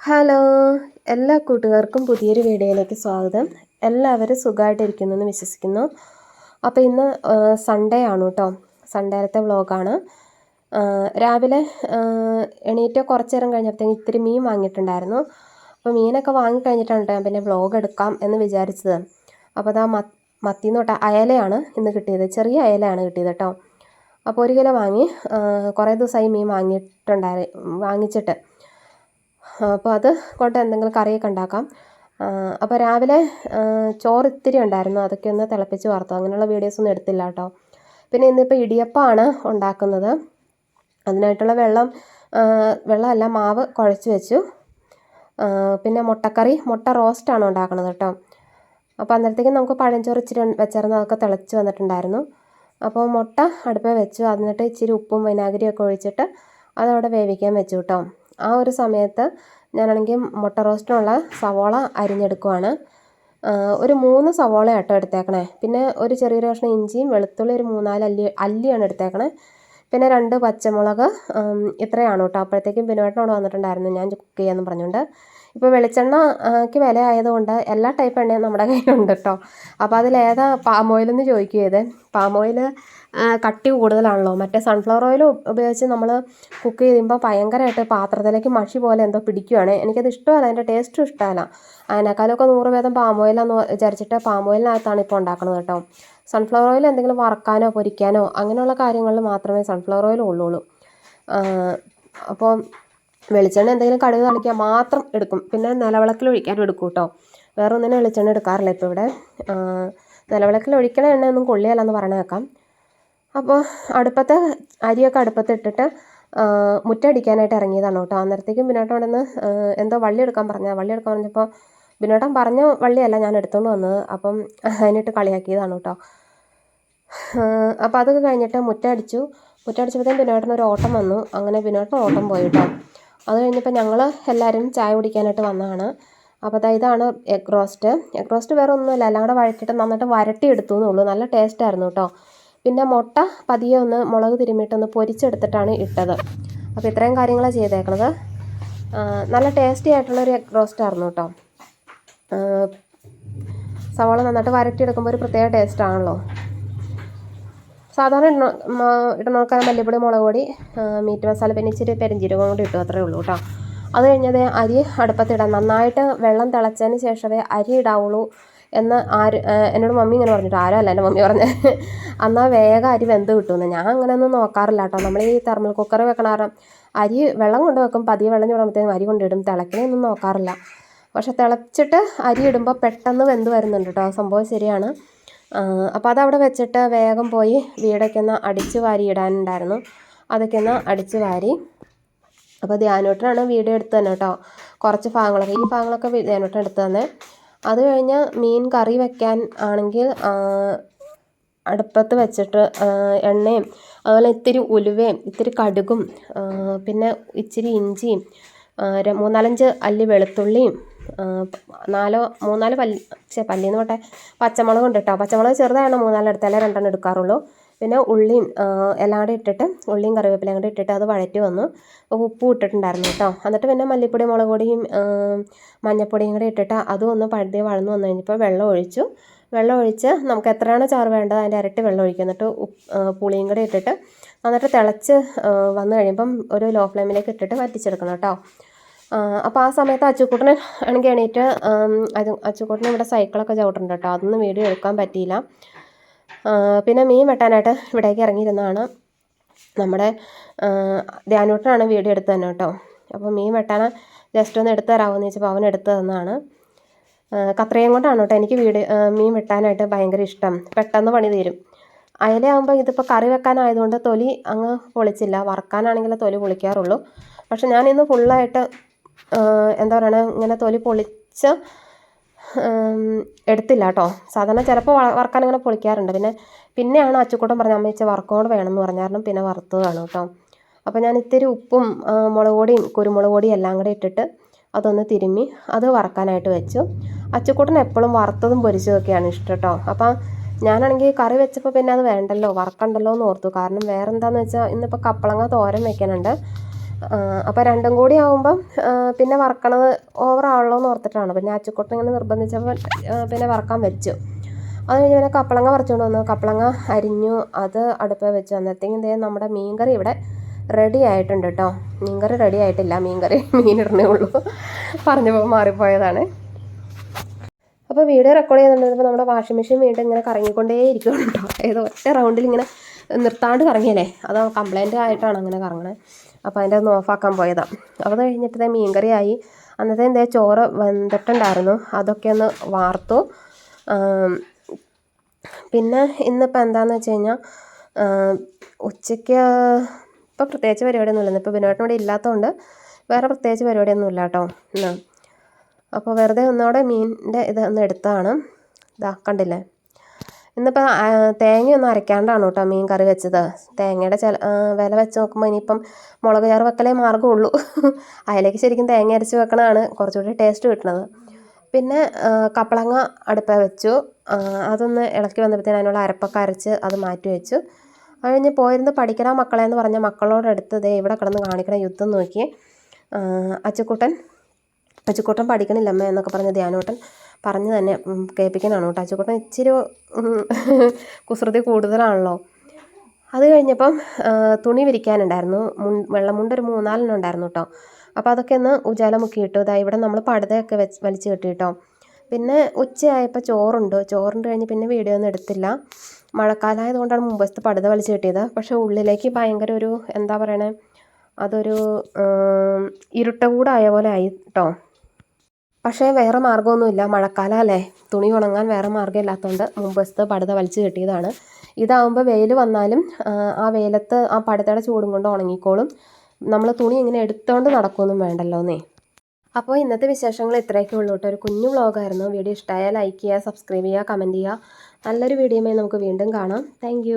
Hello എല്ലാ കൂട്ടുകാർക്കും പുതിയൊരു വീഡിയോയിലേക്ക് സ്വാഗതം. എല്ലാവരും സുഖമായിട്ടിരിക്കുന്നു എന്ന് വിശ്വസിക്കുന്നു. അപ്പോൾ ഇന്ന് സൺഡേ ആണ് കേട്ടോ. സൺഡേലത്തെ വ്ളോഗാണ്. രാവിലെ എണീറ്റ കുറച്ച് നേരം കഴിഞ്ഞപ്പോഴത്തേക്ക് ഇത്തിരി മീൻ വാങ്ങിയിട്ടുണ്ടായിരുന്നു. അപ്പോൾ മീനൊക്കെ വാങ്ങിക്കഴിഞ്ഞിട്ടാണ് ഞാൻ പിന്നെ വ്ളോഗ് എടുക്കാം എന്ന് വിചാരിച്ചത്. അപ്പോൾ അതാ മത്തി മത്തിന്ന് തൊട്ട് അയലയാണ് ഇന്ന് കിട്ടിയത്. ചെറിയ അയലയാണ് കിട്ടിയത് കേട്ടോ. അപ്പോൾ ഒരു കിലോ വാങ്ങി കുറേ ദിവസമായി മീൻ വാങ്ങിയിട്ടുണ്ടായി വാങ്ങിച്ചിട്ട്. അപ്പോൾ അത് കൊണ്ട് എന്തെങ്കിലും കറിയൊക്കെ ഉണ്ടാക്കാം. അപ്പോൾ രാവിലെ ചോറ് ഇത്തിരി ഉണ്ടായിരുന്നു. അതൊക്കെ ഒന്ന് തിളപ്പിച്ച് വാർത്തു. അങ്ങനെയുള്ള വീഡിയോസ് ഒന്നും എടുത്തില്ല കേട്ടോ. പിന്നെ ഇന്നിപ്പോൾ ഇടിയപ്പമാണ് ഉണ്ടാക്കുന്നത്. അതിനായിട്ടുള്ള വെള്ളം വെള്ളമല്ല മാവ് കുഴച്ച് വെച്ചു. പിന്നെ മുട്ടക്കറി മുട്ട റോസ്റ്റാണ് ഉണ്ടാക്കുന്നത് കേട്ടോ. അപ്പോൾ അന്നേരത്തേക്കും നമുക്ക് പഴഞ്ചോറ് ഇച്ചിരി വെച്ചിരുന്നു. അതൊക്കെ തിളച്ച് വന്നിട്ടുണ്ടായിരുന്നു. അപ്പോൾ മുട്ട അടുപ്പേ വെച്ചു. എന്നിട്ട് ഇച്ചിരി ഉപ്പും വിനാഗിരിയൊക്കെ ഒഴിച്ചിട്ട് അതവിടെ വേവിക്കാൻ വെച്ചു കേട്ടോ. ആ ഒരു സമയത്ത് ഞാനാണെങ്കിൽ മുട്ട റോസ്റ്റിനുള്ള സവോള അരിഞ്ഞെടുക്കുവാണ്. ഒരു മൂന്ന് സവോള ആട്ടോ എടുത്തേക്കണേ. പിന്നെ ഒരു ചെറിയൊരു കഷ്ണം ഇഞ്ചിയും വെളുത്തുള്ളി ഒരു മൂന്നാൽ അല്ലി അല്ലിയാണ് എടുത്തേക്കണേ. പിന്നെ രണ്ട് പച്ചമുളക് ഇത്രയാണ് കേട്ടോ. അപ്പോഴത്തേക്കും ബിനുവേട്ടനോട് വന്നിട്ടുണ്ടായിരുന്നു. ഞാൻ കുക്ക് ചെയ്യാമെന്ന് പറഞ്ഞുകൊണ്ട്. ഇപ്പോൾ വെളിച്ചെണ്ണയ്ക്ക് വില ആയതുകൊണ്ട് എല്ലാ ടൈപ്പ് എണ്ണയും നമ്മുടെ കയ്യിലുണ്ട് കേട്ടോ അപ്പോൾ അതിലേതാ പാം ഓയിൽ എന്ന് ചോദിക്കുകയത് പാം ഓയിൽ കട്ടി കൂടുതലാണല്ലോ. മറ്റേ സൺഫ്ലവർ ഓയിൽ ഉപയോഗിച്ച് നമ്മൾ കുക്ക് ചെയ്യുമ്പോൾ ഭയങ്കരമായിട്ട് പാത്രത്തിലേക്ക് മഷി പോലെ എന്തോ പിടിക്കുകയാണ് എനിക്കത് ഇഷ്ടമല്ല അതിന്റെ ടേസ്റ്റും ഇഷ്ടമല്ല. അതിനേക്കാളൊക്കെ നൂറ് ഭേദം പാം ഓയിലാന്ന് വിചാരിച്ചിട്ട് പാം ഓയിലിനകത്താണ് ഇപ്പോൾ ഉണ്ടാക്കുന്നത് കേട്ടോ സൺഫ്ലവർ ഓയിൽ എന്തെങ്കിലും വറക്കാനോ പൊരിക്കാനോ അങ്ങനെയുള്ള കാര്യങ്ങളിൽ മാത്രമേ സൺഫ്ലവർ ഓയിൽ ഉള്ളുള്ളൂ. അപ്പോൾ വെളിച്ചെണ്ണ എന്തെങ്കിലും കടുക് തളിക്കാൻ മാത്രം എടുക്കും. പിന്നെ നിലവിളക്കിൽ ഒഴിക്കാനും എടുക്കും കേട്ടോ. വേറെ ഒന്നിനും വെളിച്ചെണ്ണ എടുക്കാറില്ല ഇപ്പോൾ ഇവിടെ. നിലവിളക്കിൽ ഒഴിക്കണ എണ്ണയൊന്നും കൊള്ളിയല്ലെന്ന് പറഞ്ഞേക്കാം അപ്പോൾ അടുപ്പത്തെ അരിയൊക്കെ അടുപ്പത്ത് ഇട്ടിട്ട് മുറ്റടിക്കാനായിട്ട് ഇറങ്ങിയതാണ് കേട്ടോ. അന്നേരത്തേക്കും ബിനോട്ടം അവിടെ നിന്ന് എന്തോ വള്ളി എടുക്കാൻ പറഞ്ഞ വള്ളി എടുക്കാൻ പറഞ്ഞപ്പോൾ ബിനോട്ടം പറഞ്ഞ വള്ളിയല്ല ഞാൻ എടുത്തുകൊണ്ട് വന്നത്. അപ്പം അതിനിട്ട് കളിയാക്കിയതാണ് കേട്ടോ. അപ്പോൾ അതൊക്കെ കഴിഞ്ഞിട്ട് മുറ്റടിച്ചു. മുറ്റടിച്ചപ്പോഴത്തേക്കും ബിനോട്ടന് ഒരു ഓട്ടം വന്നു. അങ്ങനെ ബിനോട്ടൻ ഓട്ടം പോയി കേട്ടോ. അത് കഴിഞ്ഞപ്പോൾ ഞങ്ങൾ എല്ലാവരും ചായ കുടിക്കാനായിട്ട് വന്നതാണ്. അപ്പോൾ അതാ ഇതാണ് എഗ് റോസ്റ്റ് എഗ് റോസ്റ്റ് വേറെ ഒന്നുമില്ല. എല്ലാം കൂടെ വഴറ്റിയിട്ട് നന്നായിട്ട് വരട്ടി എടുത്തു എന്നുള്ളൂ. നല്ല ടേസ്റ്റ് ആയിരുന്നു കേട്ടോ. പിന്നെ മുട്ട പതിയെ ഒന്ന് മുളക് തിരുമ്മിയിട്ടൊന്ന് പൊരിച്ചെടുത്തിട്ടാണ് ഇട്ടത്. അപ്പോൾ ഇത്രയും കാര്യങ്ങളാണ് ചെയ്തേക്കണത്. നല്ല ടേസ്റ്റി ആയിട്ടുള്ളൊരു എഗ് റോസ്റ്റ് ആയിരുന്നു കേട്ടോ. സവാള നന്നായിട്ട് വരട്ടിയെടുക്കുമ്പോൾ ഒരു പ്രത്യേക ടേസ്റ്റ് ആണല്ലോ. സാധാരണ ഇടണ മ- ഇടണോക്കാൻ മല്ലിപ്പൊടി മുളക് പൊടി മീറ്റ് മസാല പിന്നെ ഇച്ചിരി പെരഞ്ചീരകം കൂടി ഇട്ടു അത്രേ ഉള്ളൂ കേട്ടോ അത് കഴിഞ്ഞത് അരി അടുപ്പത്തിടാം. നന്നായിട്ട് വെള്ളം തിളച്ചതിന് ശേഷമേ അരി ഇടാവുള്ളൂ എന്ന് ആര് എന്നോട് മമ്മി ഇങ്ങനെ പറഞ്ഞിട്ട് ആരും അല്ല എന്റെ മമ്മി പറഞ്ഞത് എന്നാൽ വേഗം അരി വെന്ത് കിട്ടുമെന്ന്. ഞാൻ അങ്ങനെയൊന്നും നോക്കാറില്ല കേട്ടോ നമ്മൾ ഈ തെർമൽ കുക്കർ വെക്കണ കാരണം അരി വെള്ളം കൊണ്ട് വെക്കും പതിയെ വെള്ളം ചൂടുമ്പോഴത്തേക്കും അരി കൊണ്ടിടും തിളക്കണയൊന്നും നോക്കാറില്ല. പക്ഷെ തിളച്ചിട്ട് അരി ഇടുമ്പോൾ പെട്ടെന്ന് വെന്ത് വരുന്നുണ്ട് കേട്ടോ സംഭവം ശരിയാണ്. അപ്പോൾ അതവിടെ വെച്ചിട്ട് വേഗം പോയി വീടൊക്കെ ഒന്ന് അടിച്ച് വാരി ഇടാനുണ്ടായിരുന്നു. അതൊക്കെ ഒന്ന് അടിച്ച് വാരി. അപ്പോൾ ധ്യാനോട്ടനാണ് വീട് എടുത്ത് തന്നെ കേട്ടോ. കുറച്ച് ഭാഗങ്ങളൊക്കെ ഈ ഭാഗങ്ങളൊക്കെ ധ്യാനോട്ടൻ എടുത്ത് തന്നെ. അത് കഴിഞ്ഞ് മീൻ കറി വെക്കാൻ ആണെങ്കിൽ അടുപ്പത്ത് വെച്ചിട്ട് എണ്ണയും അതുപോലെ ഇത്തിരി ഉലുവയും ഇത്തിരി കടുകും പിന്നെ ഇച്ചിരി ഇഞ്ചിയും മൂന്നാലഞ്ച് അല്ലി വെളുത്തുള്ളിയും നാലോ മൂന്നാൽ പല്ല് ചേ പല്ലിന്ന് പോട്ടെ പച്ചമുളക് ഉണ്ട് കേട്ടോ പച്ചമുളക് ചെറുതായാണ് മൂന്നാൽ എടുത്താലേ രണ്ടെണ്ണം എടുക്കാറുള്ളൂ. പിന്നെ ഉള്ളിയും എല്ലാം കൂടെ ഇട്ടിട്ട് ഉള്ളിയും കറിവേപ്പിലയും കൂടെ ഇട്ടിട്ട് അത് വഴറ്റി വന്നു. ഉപ്പും ഇട്ടിട്ടുണ്ടായിരുന്നു കേട്ടോ. എന്നിട്ട് പിന്നെ മല്ലിപ്പൊടി മുളക് പൊടിയും മഞ്ഞപ്പൊടിയും കൂടെ ഇട്ടിട്ട് അതും ഒന്ന് പഴുതി വഴന്നു വന്നു കഴിഞ്ഞപ്പോൾ വെള്ളം ഒഴിച്ചു. വെള്ളം ഒഴിച്ച് നമുക്ക് എത്രയാണോ ചാറ് വേണ്ടത് അതിന്റെ ഇരട്ടി വെള്ളം ഒഴിക്കുക എന്നിട്ട് പുളിയും കൂടെ ഇട്ടിട്ട് എന്നിട്ട് തിളച്ച് വന്നു കഴിയുമ്പം ഒരു ലോ ഫ്ലെയിമിലേക്ക് ഇട്ടിട്ട് വറ്റിച്ചെടുക്കണം കേട്ടോ. അപ്പോൾ ആ സമയത്ത് അച്ചുക്കൂട്ടന് ആണെങ്കിൽ എണീറ്റ് അത് അച്ചുക്കൂട്ടന് ഇവിടെ സൈക്കിളൊക്കെ ചവിട്ടുന്നുണ്ട് കേട്ടോ. അതൊന്നും വീഡിയോ എടുക്കാൻ പറ്റിയില്ല. പിന്നെ മീൻ വെട്ടാനായിട്ട് ഇവിടേക്ക് ഇറങ്ങിയിരുന്നതാണ്. നമ്മുടെ ധ്യാനൂട്ടനാണ് വീഡിയോ എടുത്ത് തന്നെ കേട്ടോ. അപ്പോൾ മീൻ വെട്ടാൻ ജസ്റ്റ് ഒന്ന് എടുത്തു തരാമോ എന്ന് ചോദിച്ചപ്പോൾ അവൻ എടുത്തു തന്നാണ് കത്രയും കൊണ്ടാണ് കേട്ടോ എനിക്ക് വീട് മീൻ വെട്ടാനായിട്ട് ഭയങ്കര ഇഷ്ടം. പെട്ടെന്ന് പണി തീരും. അയലയാകുമ്പോൾ ഇതിപ്പോൾ കറി വെക്കാനായതുകൊണ്ട് തൊലി അങ്ങ് പൊളിച്ചില്ല. വറക്കാനാണെങ്കിൽ തൊലി പൊളിക്കാറുള്ളൂ. പക്ഷെ ഞാനിന്ന് ഫുള്ളായിട്ട് എന്താ പറയണ ഇങ്ങനെ തൊലി പൊളിച്ച് എടുത്തില്ല കേട്ടോ സാധാരണ ചിലപ്പോൾ വറക്കാൻ ഇങ്ങനെ പൊളിക്കാറുണ്ട്. പിന്നെ പിന്നെയാണ് അച്ചുക്കൂട്ടം പറഞ്ഞ അമ്മയിച്ച വറക്കോട് വേണമെന്ന് പറഞ്ഞ കാരണം പിന്നെ വറുത്തതാണ് കേട്ടോ അപ്പോൾ ഞാൻ ഇത്തിരി ഉപ്പും മുളക് പൊടിയും കുരുമുളക് പൊടിയും എല്ലാം കൂടെ ഇട്ടിട്ട് അതൊന്ന് തിരുമ്മി അത് വറക്കാനായിട്ട് വെച്ചു. അച്ചുക്കൂട്ടൻ എപ്പോഴും വറുത്തതും പൊരിച്ചതൊക്കെയാണ് ഇഷ്ടം കേട്ടോ അപ്പം ഞാനാണെങ്കിൽ കറി വെച്ചപ്പോൾ പിന്നെ അത് വേണ്ടല്ലോ വറക്കണ്ടല്ലോ എന്ന് ഓർത്തു. കാരണം വേറെ എന്താണെന്ന് വെച്ചാൽ ഇന്നിപ്പോൾ കപ്പളങ്ങ തോരൻ വെക്കാനുണ്ട് അപ്പോൾ രണ്ടും കൂടി ആകുമ്പം ആ, പിന്നെ വറക്കണത് ഓവറാണല്ലോ എന്ന് ഓർത്തിട്ടാണ്. പിന്നെ അച്ചുക്കുട്ടൻ ഇങ്ങനെ നിർബന്ധിച്ചപ്പോൾ പിന്നെ വറക്കാൻ വെച്ചു. അത് കഴിഞ്ഞ് പിന്നെ കപ്പളങ്ങ പറിച്ചുകൊണ്ട് വന്നു. കപ്പളങ്ങ അരിഞ്ഞു അത് അടുപ്പ് വെച്ചു. അന്നത്തേക്കും ഇതേ നമ്മുടെ മീൻകറി ഇവിടെ റെഡി ആയിട്ടുണ്ട് കേട്ടോ. മീൻകറി റെഡി ആയിട്ടില്ല. മീൻകറി മീനിടണേ ഉള്ളൂ. പറഞ്ഞപ്പോൾ മാറിപ്പോയതാണ്. അപ്പോൾ വീഡിയോ റെക്കോർഡ് ചെയ്യുന്നുണ്ട് നമ്മുടെ വാഷിംഗ് മെഷീൻ വീണ്ടും ഇങ്ങനെ കറങ്ങിക്കൊണ്ടേ ഇരിക്കുകയാണ് കേട്ടോ. ഏതോ ഒറ്റ റൗണ്ടിൽ ഇങ്ങനെ നിർത്താണ്ട് കറങ്ങിയല്ലേ? അത് കംപ്ലൈന്റ് ആയിട്ടാണ് അങ്ങനെ കറങ്ങണത് അപ്പോൾ അതിന്റെ ഒന്ന് ഓഫാക്കാൻ പോയതാണ് അപ്പോൾ അത് കഴിഞ്ഞിട്ട് മീൻ കറിയായി അന്നത്തെ എന്താ ചോറ് വെന്തിട്ടുണ്ടായിരുന്നു. അതൊക്കെ ഒന്ന് വാർത്തു. പിന്നെ ഇന്നിപ്പോൾ എന്താണെന്ന് വെച്ച് കഴിഞ്ഞാൽ ഉച്ചയ്ക്ക് ഇപ്പോൾ പ്രത്യേകിച്ച് പരിപാടിയൊന്നുമില്ല ഇന്നിപ്പോൾ വിനോദം ഇവിടെ ഇല്ലാത്തതുകൊണ്ട് വേറെ പ്രത്യേകിച്ച് പരിപാടിയൊന്നും ഇല്ല കേട്ടോ അപ്പോൾ വെറുതെ ഒന്നോടെ മീനിന്റെ ഇത് ഒന്ന് എടുത്തതാണ് ഇതാ കണ്ടില്ലേ? ഇന്നിപ്പോൾ തേങ്ങയൊന്നും അരയ്ക്കാണ്ടാണ് കേട്ടോ മീൻ കറി വെച്ചത്. തേങ്ങയുടെ ചില വില വെച്ച് നോക്കുമ്പോൾ ഇനിയിപ്പം മുളക് ചാറ് വെക്കലേ മാർഗമുള്ളൂ. അതിലേക്ക് ശരിക്കും തേങ്ങ അരച്ച് വെക്കണതാണ് കുറച്ചുകൂടി ടേസ്റ്റ് കിട്ടണത്. പിന്നെ കപ്പളങ്ങ അടുപ്പ വെച്ചു. അതൊന്ന് ഇളക്കി വന്നപ്പോഴത്തേന് അതിനുള്ള അരപ്പൊക്കെ അരച്ച് അത് മാറ്റി വെച്ചു. കഴിഞ്ഞ് പോയിരുന്ന് പഠിക്കണ മക്കളെ എന്ന് പറഞ്ഞ മക്കളോടടുത്ത് ദേ ഇവിടെ കിടന്ന് കാണിക്കണ യുദ്ധം നോക്കി. അച്ചുക്കുട്ടൻ അച്ചുക്കുട്ടൻ പഠിക്കണില്ല അമ്മ എന്നൊക്കെ പറഞ്ഞ ധ്യാനോട്ടൻ പറഞ്ഞ് തന്നെ കേൾപ്പിക്കുന്നതാണ് കേട്ടോ. അച്ചുക്കുട്ടൻ ഇച്ചിരി കുസൃതി കൂടുതലാണല്ലോ. അത് കഴിഞ്ഞപ്പം തുണി വിരിക്കാനുണ്ടായിരുന്നു. മുൻ വെള്ളമുണ്ട് ഒരു മൂന്നാലെണ്ണം ഉണ്ടായിരുന്നു കേട്ടോ. അപ്പോൾ അതൊക്കെ ഒന്ന് ഉജാല മുക്കിയിട്ടു ഇതാ ഇവിടെ നമ്മൾ പടുതയൊക്കെ വെച്ച് വലിച്ചു കെട്ടി കേട്ടോ. പിന്നെ ഉച്ചയായപ്പോൾ ചോറുണ്ട്. ചോറുണ്ട് കഴിഞ്ഞ് പിന്നെ വീഡിയോ ഒന്നും എടുത്തില്ല. മഴക്കാലമായതുകൊണ്ടാണ് മുമ്പത്തെ പടുത വലിച്ചു കെട്ടിയത്. പക്ഷേ ഉള്ളിലേക്ക് ഭയങ്കര ഒരു എന്താ പറയണേ അതൊരു ഇരുട്ട കൂടായ പോലെ ആയി കേട്ടോ. പക്ഷേ വേറെ മാർഗമൊന്നുമില്ല. മഴക്കാലമല്ലേ? തുണി ഉണങ്ങാൻ വേറെ മാർഗം ഇല്ലാത്തതുകൊണ്ട് മുമ്പത്തെ പടുത വലിച്ചു കെട്ടിയതാണ്. ഇതാവുമ്പോൾ വെയിൽ വന്നാലും ആ, വെയിലത്ത് ആ പടുതയുടെ ചൂടും കൊണ്ട് ഉണങ്ങിക്കോളും. നമ്മൾ തുണി ഇങ്ങനെ എടുത്തുകൊണ്ട് നടക്കുകയൊന്നും വേണ്ടല്ലോ എന്നേ അപ്പോൾ ഇന്നത്തെ വിശേഷങ്ങൾ ഇത്രയൊക്കെ ഉള്ളൂ കേട്ടോ. ഒരു കുഞ്ഞു വ്ളോഗായിരുന്നു. വീഡിയോ ഇഷ്ടമായാൽ ലൈക്ക് ചെയ്യുക സബ്സ്ക്രൈബ് ചെയ്യുക കമന്റ് ചെയ്യുക. നല്ലൊരു വീഡിയോയുമായി നമുക്ക് വീണ്ടും കാണാം. താങ്ക്